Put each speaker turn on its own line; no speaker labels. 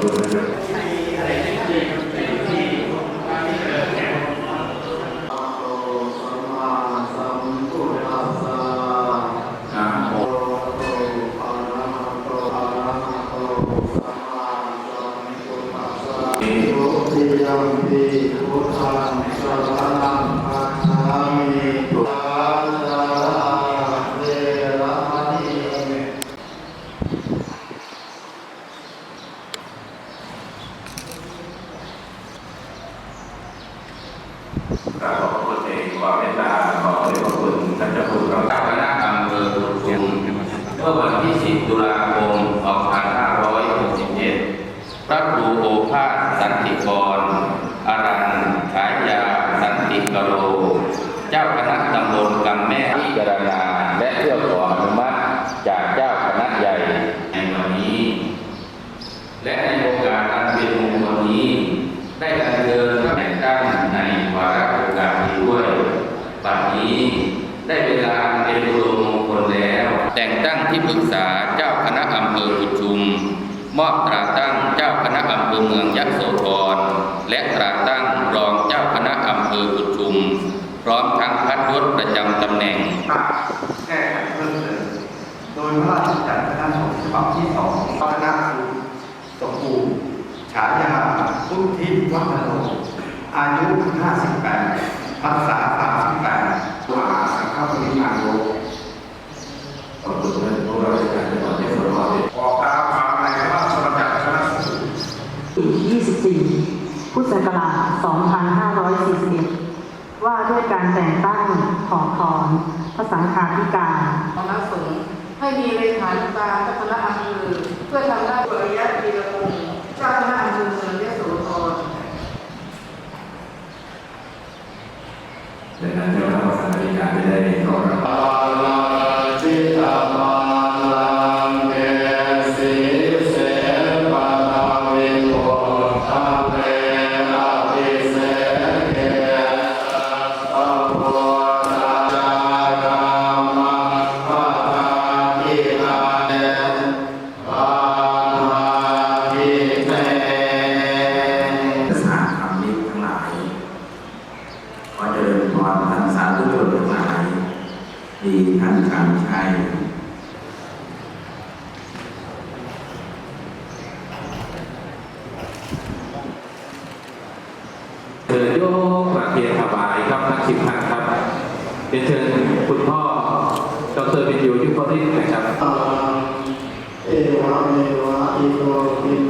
หลวงพ่อเป็นผู้นะครับนะโม
ทุติยมปีพุทธังสรณังคัจฉามิตุลาลาเวระมณี
กราบขอบคุณเองความเมตตาขอขอบคุณท่านเจ้าคุณพระ
เจ้าคณะอำเภอกุดชุมเมื่อวันที่ 10 ตุลาคม 2567 พระครูโอภาสสันติกรอารันฉายาสันติกโร เจ้าคณะตำบลกำแม่พิจารณาและเพื่อขออนุมัติจากเจ้าคณะใหญ่ในวันนี้ และในโอกาสอันเป็นมงคลนี้ ได้อัญเชิญพระแต่งตั้งในวาระโอกาสนี้ด้วยบัดนี้ได้เวลาอันเป็นอุดมมงคล แต่งตั้งที่ปรึกษาเจ้าคณะอำเภอกุชุม มอบตราตั้งเจ้าคณะอำเภอเมืองยะโสธรและตราตั้งรองเจ้าคณะอำเภอกุชุม พร้อมทั้งพัดยศประจำตำแหน่ง
แก้ไขเพิ่มเติมโดยพระราชบัญญัติคณะสงฆ์ฉบับที่สองคณะครูสมบูรณ์ฉายาพุทธิวัฒโนอายุ 58พรรษา38วาสังฆปริมาณโล
ขอบคุณท่านผู้ว่าราชการจังหวัดยะโสธร
ออกตามความในพระราชบัญญัติคณะสงฆ์
24 พุทธศักราช 2541 ว่าด้วยการแต่งตั้งถอดถอนพระสังฆาธิการ
คณะสงฆ์ให้มีเลขานุการเจ้าคณะอำเภอเพื่อทำหน้าที่อริยะธีรพงศ์เจ้าคณะอำเภอเมืองยะโส
อเจ
ริญพรท่านสาธุชนทั้งหลายดีท่านชันชัยเชิญโยกมาเทียนถวายครับนักชิมพันครับเรียนเชิญคุณพ่อดรเป็นอยู่ยุพริศนะครับ
เอวะเมวะอิโตปินังเวต